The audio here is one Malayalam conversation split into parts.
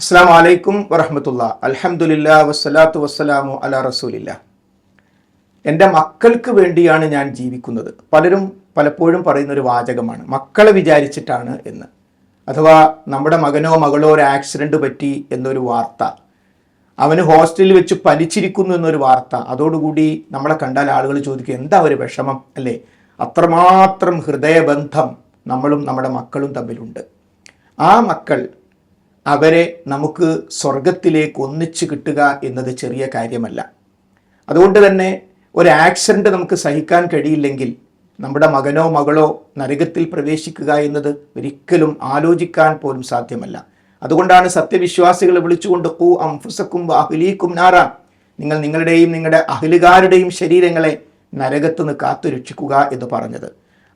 അസ്സാം വലൈക്കും വറഹമത്തുള്ള. അലഹമുല്ല വസ്സലാത്തു വസ്സലാമു അല റസൂലില്ല. എന്റെ മക്കൾക്ക് വേണ്ടിയാണ് ഞാൻ ജീവിക്കുന്നത്. പലരും പലപ്പോഴും പറയുന്ന ഒരു വാചകമാണ് മക്കളെ വിചാരിച്ചിട്ടാണ് എന്ന്. അഥവാ നമ്മുടെ മകനോ മകളോ ഒരു ആക്സിഡന്റ് പറ്റി എന്നൊരു വാർത്ത അവന് ഹോസ്റ്റലിൽ വെച്ച് പലിച്ചിരിക്കുന്നു എന്നൊരു വാർത്ത അതോടുകൂടി നമ്മളെ കണ്ടാൽ ആളുകൾ ചോദിക്കും എന്താ ഒരു വിഷമം? അല്ലേ? അത്രമാത്രം ഹൃദയബന്ധം നമ്മളും നമ്മുടെ മക്കളും തമ്മിലുണ്ട്. ആ മക്കൾ അവരെ നമുക്ക് സ്വർഗത്തിലേക്ക് ഒന്നിച്ചു കിട്ടുക എന്നത് ചെറിയ കാര്യമല്ല. അതുകൊണ്ട് തന്നെ ഒരു ആക്സിഡന്റ് നമുക്ക് സഹിക്കാൻ കഴിയില്ലെങ്കിൽ നമ്മുടെ മകനോ മകളോ നരകത്തിൽ പ്രവേശിക്കുക എന്നത് ഒരിക്കലും ആലോചിക്കാൻ പോലും സാധ്യമല്ല. അതുകൊണ്ടാണ് സത്യവിശ്വാസികളെ വിളിച്ചുകൊണ്ട് കൂ അംഫുസക്കും അഹ്ലീക്കും നാറ നിങ്ങൾ നിങ്ങളുടെയും നിങ്ങളുടെ അഹ്ലുകാരുടെയും ശരീരങ്ങളെ നരകത്ത് നിന്ന് കാത്തുരക്ഷിക്കുക എന്ന് പറഞ്ഞത്.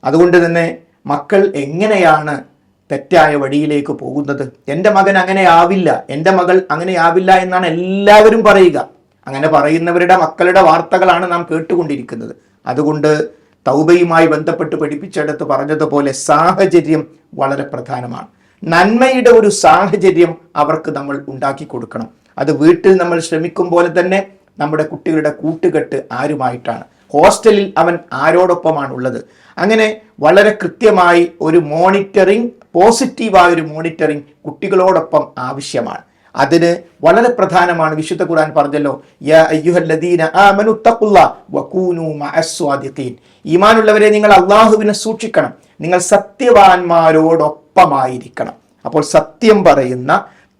അതുകൊണ്ട് തന്നെ മക്കൾ എങ്ങനെയാണ് തെറ്റായ വഴിയിലേക്ക് പോകുന്നത്. എന്റെ മകൻ അങ്ങനെ ആവില്ല. എന്റെ മകൾ അങ്ങനെ ആവില്ല എന്നാണ് എല്ലാവരും പറയുക. അങ്ങനെ പറയുന്നവരുടെ മക്കളുടെ വാർത്തകളാണ് നാം കേട്ടുകൊണ്ടിരിക്കുന്നത്. അതുകൊണ്ട് തൗബയുമായി ബന്ധപ്പെട്ട് പഠിപ്പിച്ചെടുത്ത് പറഞ്ഞതുപോലെ സാഹചര്യം വളരെ പ്രധാനമാണ്. നന്മയുടെ ഒരു സാഹചര്യം അവർക്ക് നമ്മൾ ഉണ്ടാക്കി കൊടുക്കണം. അത് വീട്ടിൽ നമ്മൾ ശ്രമിക്കും പോലെ തന്നെ നമ്മുടെ കുട്ടികളുടെ കൂട്ടുകെട്ട് ആരുമായിട്ടാണ്? ഹോസ്റ്റലിൽ അവൻ ആരോടൊപ്പമാണ് ഉള്ളത് അങ്ങനെ വളരെ കൃത്യമായി ഒരു മോണിറ്ററിംഗ് പോസിറ്റീവായ ഒരു മോണിറ്ററിംഗ് കുട്ടികളോടൊപ്പം ആവശ്യമാണ്. അതിന് വളരെ പ്രധാനമാണ് വിശുദ്ധ ഖുർആൻ പറഞ്ഞല്ലോ ഈമാനുള്ളവരെ നിങ്ങൾ അള്ളാഹുവിനെ സൂക്ഷിക്കണം. നിങ്ങൾ സത്യവാന്മാരോടൊപ്പമായിരിക്കണം അപ്പോൾ സത്യം പറയുന്ന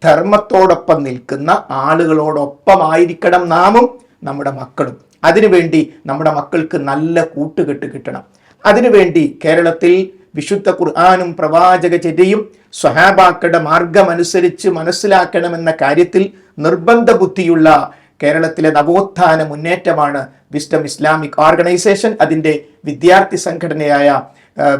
ധർമ്മത്തോടൊപ്പം നിൽക്കുന്ന ആളുകളോടൊപ്പമായിരിക്കണം നാമും നമ്മുടെ മക്കളും. അതിനുവേണ്ടി നമ്മുടെ മക്കൾക്ക് നല്ല കൂട്ടുകെട്ട് കിട്ടണം. അതിനുവേണ്ടി കേരളത്തിൽ വിശുദ്ധ ഖുർആാനും പ്രവാചക ചര്യയും സ്വഹാബാക്കളുടെ മാർഗമനുസരിച്ച് മനസ്സിലാക്കണമെന്ന കാര്യത്തിൽ നിർബന്ധ ബുദ്ധിയുള്ള കേരളത്തിലെ നവോത്ഥാന മുന്നേറ്റമാണ് വിസ്റ്റം ഇസ്ലാമിക് ഓർഗനൈസേഷൻ. അതിന്റെ വിദ്യാർത്ഥി സംഘടനയായ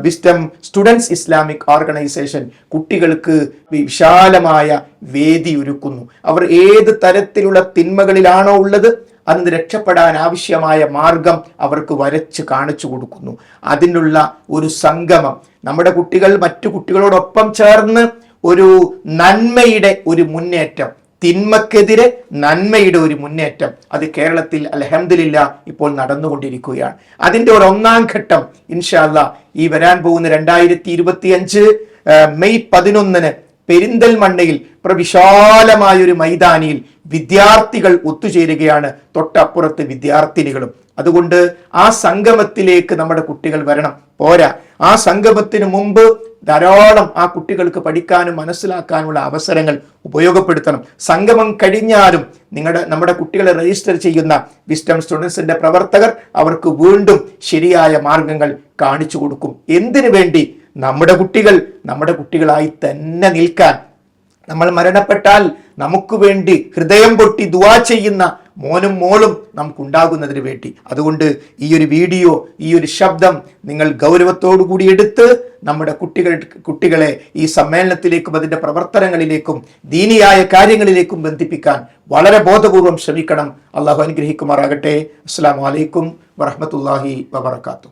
വിസ്റ്റം സ്റ്റുഡൻസ് ഇസ്ലാമിക് ഓർഗനൈസേഷൻ കുട്ടികൾക്ക് വിശാലമായ വേദി ഒരുക്കുന്നു. അവർ ഏത് തരത്തിലുള്ള തിന്മകളിലാണോ ഉള്ളത് അതിന് രക്ഷപ്പെടാൻ ആവശ്യമായ മാർഗം അവർക്ക് വരച്ച് കാണിച്ചു കൊടുക്കുന്നു. അതിനുള്ള ഒരു സംഗമം. നമ്മുടെ കുട്ടികൾ മറ്റു കുട്ടികളോടൊപ്പം ചേർന്ന് ഒരു നന്മയുടെ ഒരു മുന്നേറ്റം. തിന്മക്കെതിരെ നന്മയുടെ ഒരു മുന്നേറ്റം. അത് കേരളത്തിൽ അലഹമില്ല ഇപ്പോൾ നടന്നുകൊണ്ടിരിക്കുകയാണ്. അതിന്റെ ഒരു ഒന്നാം ഘട്ടം ഇൻഷാല്ല ഈ വരാൻ പോകുന്ന രണ്ടായിരത്തി മെയ് പതിനൊന്നിന് പെരിന്തൽമണ്ണയിൽ പ്രവിശാലമായ ഒരു മൈതാനിയിൽ വിദ്യാർത്ഥികൾ ഒത്തുചേരുകയാണ് തൊട്ടപ്പുറത്ത് വിദ്യാർത്ഥിനികളും. അതുകൊണ്ട് ആ സംഗമത്തിലേക്ക് നമ്മുടെ കുട്ടികൾ വരണം. പോരാ. ആ സംഗമത്തിന് മുമ്പ് ധാരാളം ആ കുട്ടികൾക്ക് പഠിക്കാനും മനസ്സിലാക്കാനുള്ള അവസരങ്ങൾ ഉപയോഗപ്പെടുത്തണം. സംഗമം കഴിഞ്ഞാലും നിങ്ങളുടെ നമ്മുടെ കുട്ടികളെ രജിസ്റ്റർ ചെയ്യുന്ന വിസ്റ്റം സ്റ്റുഡൻസിന്റെ പ്രവർത്തകർ അവർക്ക് വീണ്ടും ശരിയായ മാർഗങ്ങൾ കാണിച്ചു കൊടുക്കും. എന്തിനു വേണ്ടി? നമ്മുടെ കുട്ടികൾ നമ്മുടെ കുട്ടികളായി തന്നെ നിൽക്കാൻ. നമ്മൾ മരണപ്പെട്ടാൽ നമുക്ക് വേണ്ടി ഹൃദയം പൊട്ടി ദുവാ ചെയ്യുന്ന മോനും മോളും നമുക്കുണ്ടാകുന്നതിന് വേണ്ടി. അതുകൊണ്ട് ഈ ഒരു വീഡിയോ ഈ ഒരു ശബ്ദം നിങ്ങൾ കൂടി എടുത്ത് നമ്മുടെ കുട്ടികൾ കുട്ടികളെ ഈ സമ്മേളനത്തിലേക്കും അതിന്റെ പ്രവർത്തനങ്ങളിലേക്കും ദീനിയായ കാര്യങ്ങളിലേക്കും ബന്ധിപ്പിക്കാൻ വളരെ ബോധപൂർവം ശ്രമിക്കണം. അള്ളാഹു അനുഗ്രഹിക്കുമാറാകട്ടെ. അസ്സാം വലൈക്കും വറഹമത്തല്ലാഹി വബർക്കാത്തു